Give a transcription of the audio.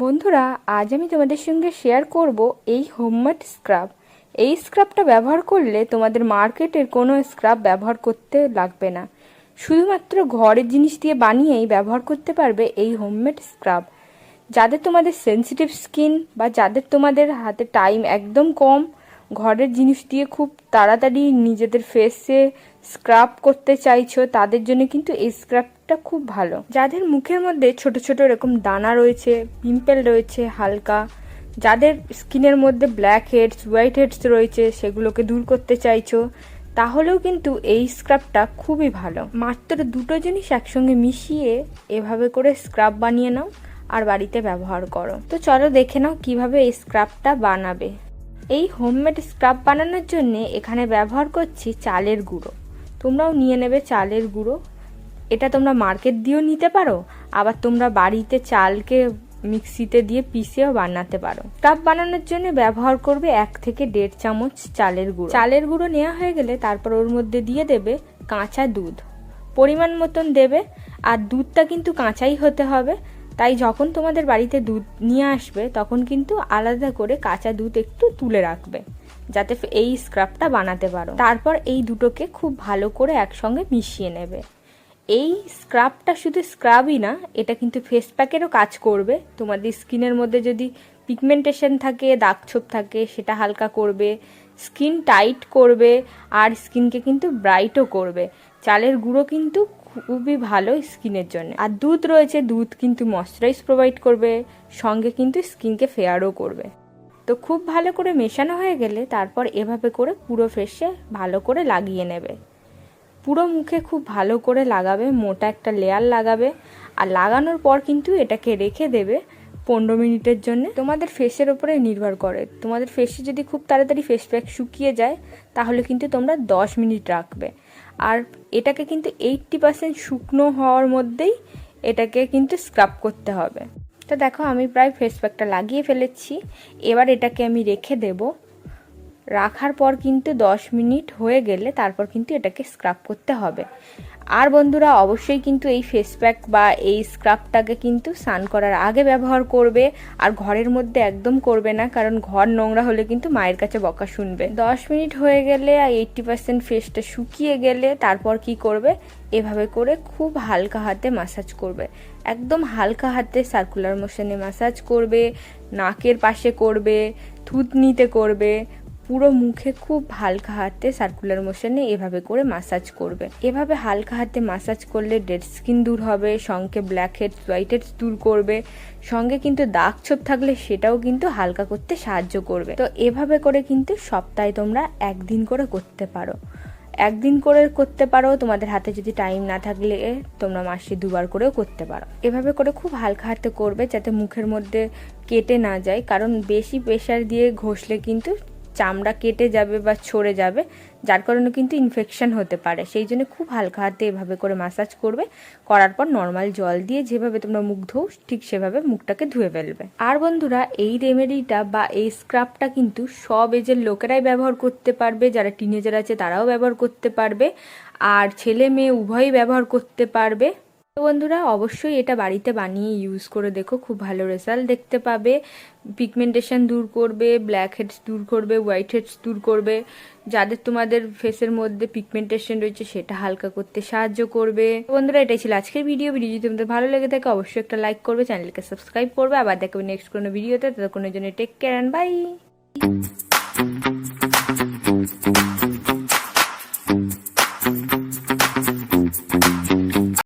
বন্ধুরা, আজ আমি তোমাদের সঙ্গে শেয়ার করব এই হোমমেড স্ক্রাব এই স্ক্রাবটা ব্যবহার করলে তোমাদের মার্কেটের কোনো স্ক্রাব ব্যবহার করতে লাগবে না। শুধুমাত্র ঘরের জিনিস দিয়ে বানিয়েই ব্যবহার করতে পারবে এই হোমমেড স্ক্রাব যাদের তোমাদের সেনসিটিভ স্কিন বা যাদের তোমাদের হাতে টাইম একদম কম, ঘরের জিনিস দিয়ে খুব তাড়াতাড়ি নিজেদের ফেসে স্ক্রাব করতে চাইছো, তাদের জন্য কিন্তু এই স্ক্রাবটা খুব ভালো। যাদের মুখের মধ্যে ছোট ছোট এরকম দানা রয়েছে, পিম্পল রয়েছে হালকা, যাদের স্কিনের মধ্যে ব্ল্যাক হেডস হোয়াইট হেডস রয়েছে, সেগুলোকে দূর করতে চাইছো, তাহলেও কিন্তু এই স্ক্রাবটা খুবই ভালো। মাত্র দুটো জিনিস একসঙ্গে মিশিয়ে এভাবে করে স্ক্রাব বানিয়ে নাও আর বাড়িতে ব্যবহার করো। তো চলো দেখে নাও কীভাবে এই স্ক্রাবটা বানাবে। এই হোমমেড স্ক্রাব বানানোর জন্য এখানে ব্যবহার করছি চালের গুঁড়ো। তোমরাও নিয়ে নেবে চালের গুঁড়ো। এটা তোমরা মার্কেট দিয়েও নিতে পারো, আবার তোমরা বাড়িতে চালকে মিক্সিতে দিয়ে পিষেও বানাতে পারো। স্ক্রাব বানানোর জন্য ব্যবহার করবে এক থেকে দেড় চামচ চালের গুঁড়ো। চালের গুঁড়ো নেওয়া হয়ে গেলে তারপর ওর মধ্যে দিয়ে দেবে কাঁচা দুধ। পরিমাণ মতন দেবে, আর দুধটা কিন্তু কাঁচাই হতে হবে। তাই যখন তোমাদের বাড়িতে দুধ নিয়ে আসবে, তখন কিন্তু আলাদা করে কাঁচা দুধ একটু তুলে রাখবে, যাতে এই স্ক্রাবটা বানাতে পারো। তারপর এই দুটোকে খুব ভালো করে একসঙ্গে মিশিয়ে নেবে। এই স্ক্রাবটা শুধু স্ক্রাবই না, এটা কিন্তু ফেস প্যাকেরও কাজ করবে। তোমাদের স্কিনের মধ্যে যদি পিগমেন্টেশন থাকে, দাগছোপ থাকে, সেটা হালকা করবে স্কিন টাইট করবে, আর স্কিনকে কিন্তু ব্রাইটও করবে। চালের গুঁড়ো কিন্তু খুবই ভালো স্কিনের জন্য। আর দুধ রয়েছে, দুধ কিন্তু ময়শ্চারাইজ প্রোভাইড করবে, সঙ্গে কিন্তু স্কিনকে ফেয়ারও করবে। তো খুব ভালো করে মেশানো হয়ে গেলে, তারপর এভাবে করে পুরো ফেসে ভালো করে লাগিয়ে নেবে। পুরো মুখে খুব ভালো করে লাগাবে, মোটা একটা লেয়ার লাগাবে। আর লাগানোর পর কিন্তু এটাকে রেখে দেবে পনেরো মিনিটের জন্য। তোমাদের ফেসের ওপরে নির্ভর করে। তোমাদের ফেসে যদি খুব তাড়াতাড়ি ফেস প্যাক শুকিয়ে যায়, তাহলে কিন্তু তোমরা দশ মিনিট রাখবে। আর এটাকে কিন্তু এইটটি পার্সেন্ট শুকনো হওয়ার মধ্যেই এটাকে কিন্তু স্ক্রাব করতে হবে। তো দেখো, আমি প্রায় ফেস প্যাকটা লাগিয়ে ফেলেছি। এবার এটাকে আমি রেখে দেব। রাখার পর কিন্তু দশ মিনিট হয়ে গেলে তারপর কিন্তু এটাকে স্ক্রাব করতে হবে। আর বন্ধুরা, অবশ্যই কিন্তু এই ফেস প্যাক বা এই স্ক্রাবটাকে কিন্তু স্নান করার আগে ব্যবহার করবে আর ঘরের মধ্যে একদম করবে না, কারণ ঘর নোংরা হলে কিন্তু মায়ের কাছে বকা শুনবে। দশ মিনিট হয়ে গেলে আর এইটটি পার্সেন্ট ফেসটা শুকিয়ে গেলে তারপর কি করবে? এভাবে করে খুব হালকা হাতে মাসাজ করবে। একদম হালকা হাতে সার্কুলার মোশনে মাসাজ করবে, নাকের পাশে করবে, থুতনিতে করবে পুরো মুখে খুব হালকা হাতে সার্কুলার মোশনে এভাবে করে মাসাজ করবে। এভাবে হালকা হাতে মাসাজ করলে ডেড স্কিন দূর হবে, সঙ্গে ব্ল্যাক হেড হোয়াইট হেডস দূর করবে, সঙ্গে কিন্তু দাগ ছোপ থাকলে সেটাও কিন্তু হালকা করতে সাহায্য করবে। তো এভাবে করে কিন্তু সপ্তাহে তোমরা একদিন করে করতে পারো। একদিন করে করতে পারো, তোমাদের হাতে যদি টাইম না থাকলে তোমরা মাসে দুবার করেও করতে পারো। এভাবে করে খুব হালকা হাতে করবে যাতে মুখের মধ্যে কেটে না যায়, কারণ বেশি প্রেশার দিয়ে ঘষলে কিন্তু চামড়া কেটে যাবে বা ছড়ে যাবে, যার কারণে কিন্তু ইনফেকশন হতে পারে। সেই জন্য খুব হালকা হাতে এভাবে করে মাসাজ করবে, করার পর নর্মাল জল দিয়ে যেভাবে তোমরা মুখ ধোও, ঠিক সেভাবে মুখটাকে ধুয়ে ফেলবে। আর বন্ধুরা, এই রেমেডিটা বা এই স্ক্রাবটা কিন্তু সব এজের লোকেরাই ব্যবহার করতে পারবে, যারা টিনেজার আছে তারাও ব্যবহার করতে পারবে, আর ছেলে মেয়ে উভয়ই ব্যবহার করতে পারবে। তো বন্ধুরা, অবশ্যই এটা বাড়িতে বানিয়ে ইউজ করে দেখো, খুব ভালো রেজাল্ট দেখতে পাবে পিগমেন্টেশন দূর করবে ব্ল্যাক হেডস দূর করবে হোয়াইট হেডস দূর করবে। যাদের তোমাদের ফেসের মধ্যে পিগমেন্টেশন রয়েছে, সেটা হালকা করতে সাহায্য করবে। বন্ধুরা, এটাই ছিল আজকের ভিডিও ভিডিও যদি তোমাদের ভালো লেগে থাকে, অবশ্যই একটা লাইক করবে চ্যানেলকে সাবস্ক্রাইব করবে। আবার দেখবে নেক্সট কোনো ভিডিওতে ততক্ষণের জন্য টেক কেয়ার অ্যান্ড বাই